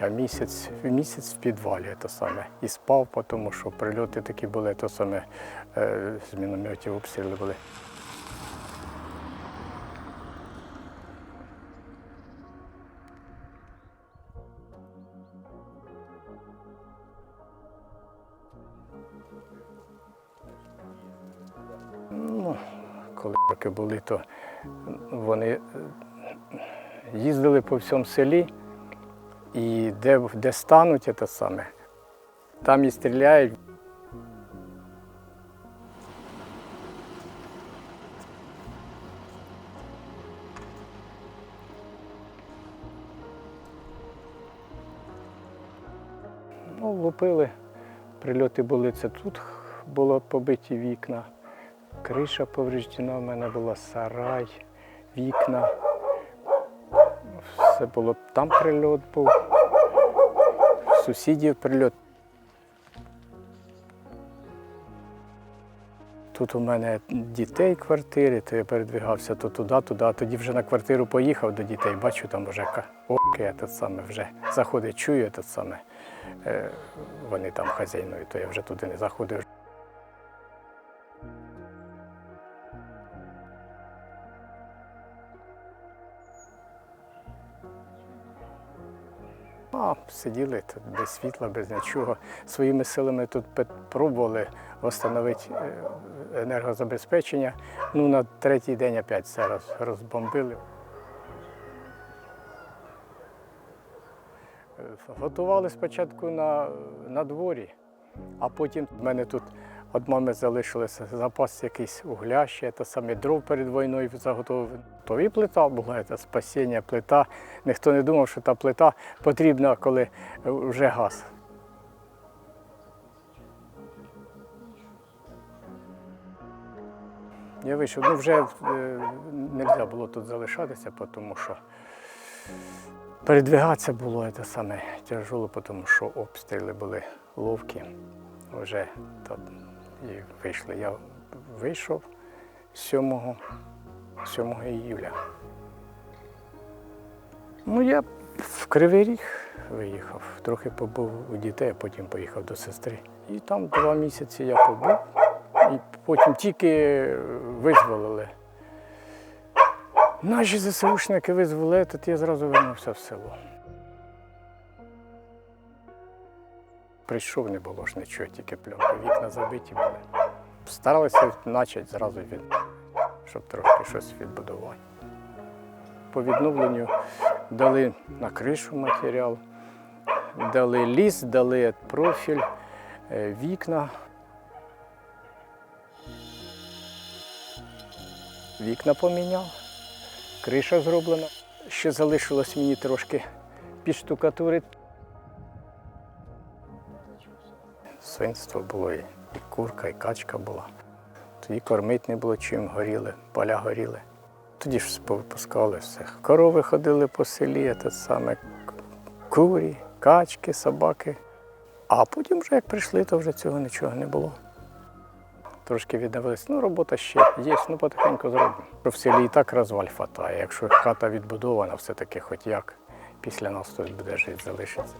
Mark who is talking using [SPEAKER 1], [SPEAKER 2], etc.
[SPEAKER 1] Я місяць, місяць в підвалі те саме. І спав, тому що прильоти такі були, то саме е, з мінометів обстріли були. Ну, коли роки були, то вони е, їздили по всьому селі, і де, де стануть це саме, там і стріляють. Ну, лупили. Прильоти були це тут, було побиті вікна. Криша повреждена, в мене була сарай, вікна. Все було там прильот був. Сусідів прильот. Тут у мене дітей квартири, то я передвигався то туди, туди, тоді вже на квартиру поїхав до дітей, бачу там вже оки, саме вже заходить, чую саме. Е, вони там хазяйнують, то я вже туди не заходив. А, сиділи тут без світла, без нічого. Своїми силами тут пробували встановити енергозабезпечення. Ну, на третій день опять все розбомбили. Е, Готували спочатку на, на дворі, а потім в мене тут від мами залишилося запас якийсь угля, ще те саме дров перед війною заготовив. То і плита була, це спасіння, плита. Ніхто не думав, що та плита потрібна, коли вже газ. Я вийшов, ну вже не можна було тут залишатися, тому що передвигатися було це саме тяжело, тому що обстріли були ловкі. Вже то, і вийшли. Я вийшов 7, 7 іюля. Ну, я в Кривий Ріг виїхав, трохи побув у дітей, а потім поїхав до сестри. І там два місяці я побув, і потім тільки визволили. Наші ЗСУшники визволили, тут я зразу вернувся в село. Прийшов, не було ж нічого, тільки пленки, вікна забиті були. Старалися почати зразу від, щоб трошки щось відбудувати. По відновленню дали на кришу матеріал, дали ліс, дали профіль, е, вікна. Вікна поміняв, криша зроблена. Ще залишилось мені трошки підштукатурити. Свинство було, і і курка, і качка була. Тоді кормити не було чим, горіли, поля горіли. Тоді ж повипускали все. Корови ходили по селі, те саме курі, качки, собаки. А потім, вже як прийшли, то вже цього нічого не було. Трошки відновились. Ну, робота ще є, ну потихеньку зробимо. В селі і так розваль хватає. Якщо хата відбудована, все-таки хоч як, після нас хтось буде жити, залишиться.